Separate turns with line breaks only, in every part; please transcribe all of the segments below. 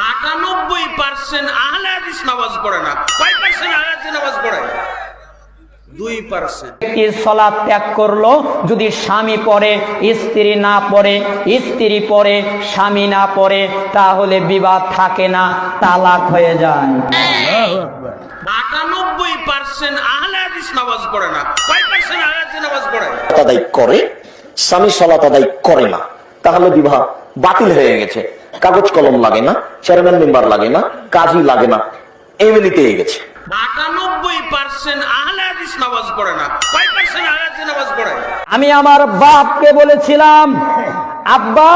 আটানব্বই পার্সেন্ট আহলে হাদিস নামাজ পড়ে না। কয় পার্সেন্ট আহলে হাদিস নামাজ পড়ে? দুই পার্সেন্ট
ব্যক্তি ত্যাগ করল যদি স্বামী পড়ে স্ত্রী না পড়ে স্ত্রী পড়ে স্বামী না পড়ে তাহলে বিবাদ থাকে না তালাক হয়ে যায়।
আটানব্বই পার্সেন্ট আহলে হাদিস নামাজ পড়ে না। কয় পার্সেন্ট আহলে হাদিস নামাজ পড়ে?
আদায় করে স্বামী সলাত আদায় করে না তাহলে বিবাহ বাতিল হয়ে গেছে। কাগজ কলম লাগে না চেয়ারম্যান মেম্বার লাগে না কাজী লাগে না। এমনিতে গেছে।
আটানব্বই পার্সেন্ট আহলে হাদিস নামাজ পড়ে না। কয় পার্সেন্ট আহলে হাদিস নামাজ পড়ে?
আমি আমার বাপকে বলেছিলাম আব্বা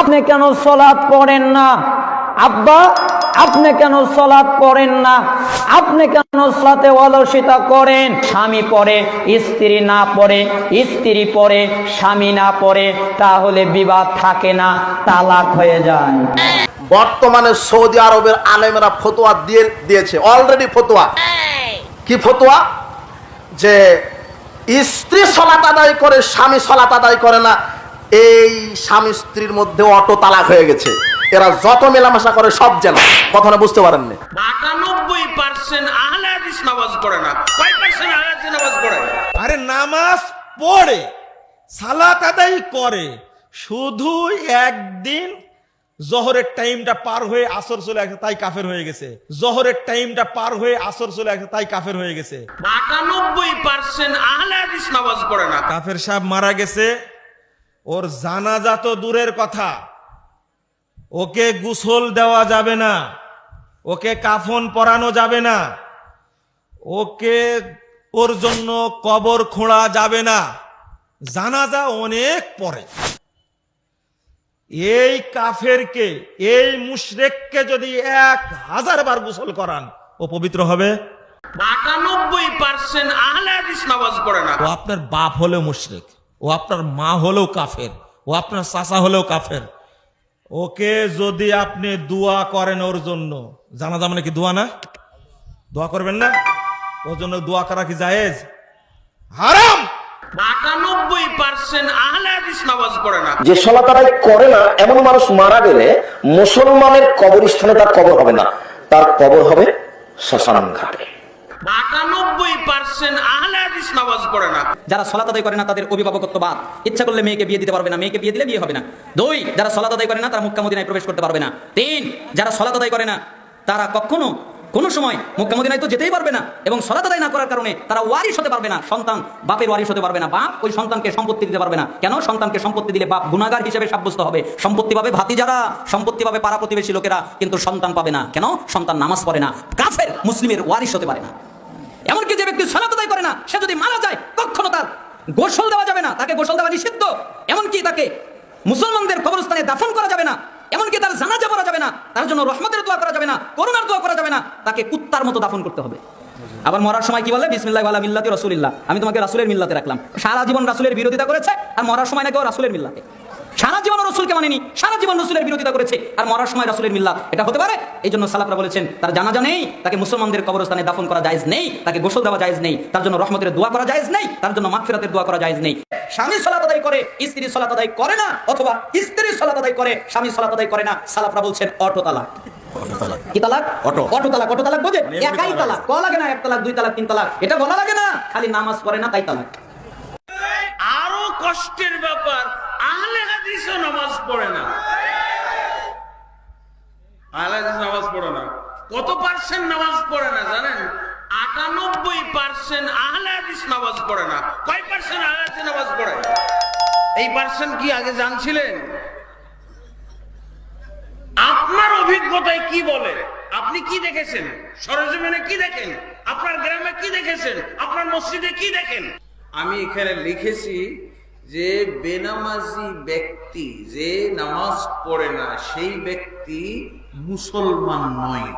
আপনি কেন সলাপ পড়েন না? আব্বা আপনি কেন সলাৎ পড়েন না? আপনি কেন সলাতে অলসিতা করেন? স্বামী পড়ে, স্ত্রী না পড়ে, স্ত্রী পড়ে, স্বামী না পড়ে, তাহলে বিবাদ থাকে না, তালাক হয়ে যায়।
বর্তমানে সৌদি আরবের আলেমেরা ফতোয়া দিয়ে দিয়েছে অলরেডি ফতোয়া। কি ফতোয়া? যে স্ত্রী সলাত আদায় করে, স্বামী সলাত আদায় করে না, এই স্বামী স্ত্রীর মধ্যে অটো তালাক হয়ে গেছে। এরা যত মেলামেশা করে সব যেন। কথাটা বুঝতে পারেননি?
আটানব্বই পার্সেন্ট আহলে হাদিস নামাজ পড়ে না। কয় পার্সেন্ট আহলে হাদিস নামাজ পড়ে?
আরে নামাজ পড়ে সালাত আদায় করে শুধু একদিন জহরের টাইমটা পার হয়ে আসর চলে আসে তাই কাফের হয়ে গেছে। জহরের টাইমটা পার হয়ে আসর চলে আসে তাই কাফের হয়ে গেছে।
আটানব্বই পার্সেন্ট আহলে হাদিস নামাজ পড়ে না।
কাফের সাহেব মারা গেছে। ওর জানাজা তো দূরের কথা। ওকে গুসল দেওয়া যাবে না। ওকে কাফন পরানো যাবে না। ওকে ওর জন্য কবর খোঁড়া যাবে না। জানাজা অনেক পরে। এই কাফেরকে এই মুশরেককে যদি এক হাজার বার গোসল করান ও পবিত্র হবে?
আটানব্বই পার্সেন্ট আহলে নামাজ পড়ে না।
ও আপনার বাপ হলেও মুশরেক ও আপনার মা হলেও কাফের ও আপনার চাচা হলেও কাফের। ওকে যদি আপনি দোয়া করেন ওর জন্য। জানা যাবে নাকি দোয়া না? দোয়া করবেন না? ওর জন্য দোয়া করা কি জায়েজ? হারাম!
আটানব্বই পার্সেন্ট আহলে হাদিস নামাজ পড়ে না।
যে সলাত আদায় করে না এমন মানুষ মারা গেলে মুসলমানের কবরস্থানে তার কবর হবে না। তার কবর হবে শ্মশান ঘাটে
তারা কখনো সময় তো যেতেই পারবে না এবং না করার কারণে তারা ওয়ারিশ হতে পারবে না। সন্তান বাপের ওয়ারিশ হতে পারবে না। বাপ ওই সন্তানকে সম্পত্তি দিতে পারবে না। কেন? সন্তানকে সম্পত্তি দিলে বাপ গুণাগার হিসেবে সাব্যস্ত হবে। সম্পত্তি পাবে ভাতি যারা সম্পত্তি পাবে পাড়া প্রতিবেশী লোকেরা, কিন্তু সন্তান পাবে না। কেন? সন্তান নামাজ পড়ে না। কাফের, মুসলিমের ওয়ারিশ হতে পারে না। এমনকি যে ব্যক্তি সালাত আদায় করে না, সে যদি মারা যায়, কখনো তার গোসল দেওয়া যাবে না। তাকে গোসল দেওয়া নিষিদ্ধ। এমনকি তাকে মুসলমানদের কবরস্থানে দাফন করা যাবে না। এমনকি তার জানাজা পড়া যাবে না। তার জন্য রহমতের দোয়া করা যাবে না, করুণার দোয়া করা যাবে না। তাকে কুত্তার মতো দাফন করতে হবে। আবার মরার সময় কি বলে? বিসমিল্লাহ ওয়ালা মিল্লাতি রাসূলিল্লাহ। আমি তোমাকে রাসূলের মিল্লাতে রাখলাম। সারা জীবন রাসূলের বিরোধিতা করেছে, আর মরার সময় নাকি ও রাসূলের মিল্লাতে। সারা জীবন রসুলকে মানেনি সারা জীবন রসুলের বিরোধিতা করেছে আর মরার সময় রাসূলের মিল্লাত। এটা হতে পারে? এই জন্য সালাফরা বলেছেন তার জানাজা নেই তাকে মুসলমানদের কবরস্থানে দাফন করা জায়েজ নেই তাকে গোসল দেওয়া জায়েজ নেই তার জন্য রহমতের দোয়া করা জায়েজ নেই তার জন্য মাগফিরাতের দোয়া করা জায়েজ নেই। স্বামী সালাত আদায় করে স্ত্রী সালাত আদায় করে না অথবা স্ত্রী সালাত আদায় করে স্বামী সালাত আদায় করে না সালাফরা বলছেন অটো তালাক কি তালাক? অটো। অটো তালাক অটো তালাক বোঝে একাই তালাক ক লাগে না এক তালাক দুই তালাক তিন তালাক। এটা বলা লাগে না খালি নামাজ পড়ে না তাই তালাক।
আরও কষ্টের ব্যাপার নামাজ পড়ে না। হাদিস নামাজ পড়ে না। কত পার্সেন্ট নামাজ পড়ে না জানেন? আটানব্বই পার্সেন্ট আহলে হাদিস নামাজ পড়ে না। কয় পার্সেন্ট আহলে হাদিস নামাজ পড়ে? এই পার্সেন্ট কি আগে জানছিলেন? আপনার অভিজ্ঞতায় কি বলে? আপনি কি দেখেছেন? সরজমিনে কি দেখেন? আপনার গ্রামে কি দেখেছেন? আপনার মসজিদে কি দেখেন? আমি এখানে লিখেছি যে বেনামাজি ব্যক্তি, যে নামাজ পড়ে না, সেই ব্যক্তি মুসলমান নয়।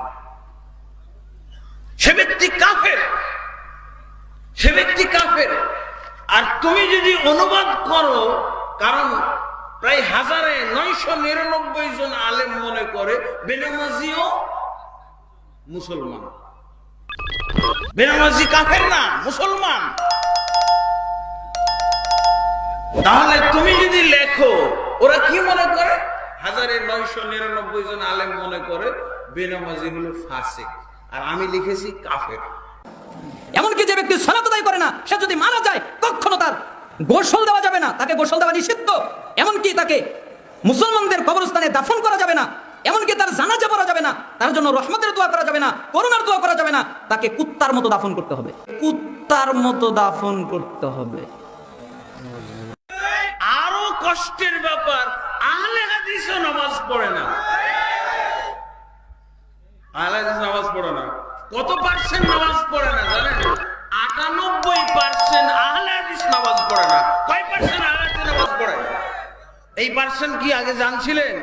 সে ব্যক্তি কাফের। সে ব্যক্তি কাফের। আর তুমি যদি অনুবাদ করো, কারণ প্রায় হাজারে নয়শো নিরানব্বই জন আলেম মনে করে বেনামাজিও মুসলমান। বেনামাজি কাফের না, মুসলমান। তাহলে তুমি যদি লেখো ওরা কি মনে করে? হাজারে নয়শো নিরানব্বই জন আলেম মনে করে বেনামাজি হলো ফাসিক আর আমি লিখেছি কাফের।
এমনকি যে ব্যক্তি সলাত আদায় করে না সে যদি মারা যায় কখনো তার গোসল দেওয়া যাবে না তাকে গোসল দেওয়া নিষিদ্ধ। এমনকি তাকে মুসলমানদের কবরস্থানে দাফন করা যাবে না এমনকি তার জানাজা পড়া যাবে না তার জন্য রহমতের দোয়া করা যাবে না করুণার দোয়া করা যাবে না তাকে কুত্তার মতো দাফন করতে হবে। কুত্তার মতো দাফন করতে হবে।
কষ্টের ব্যাপার, আহলে হাদিসও নামাজ পড়ে না। আহলে হাদিস নামাজ পড়ে না। কত পার্সেন্ট নামাজ পড়ে না জানেন? আটানব্বই পার্সেন্ট আহলে হাদিস নামাজ পড়ে না। কয় পার্সেন্ট আহলে হাদিস নামাজ পড়ে? এই পার্সেন্ট কি আগে জানছিলেন?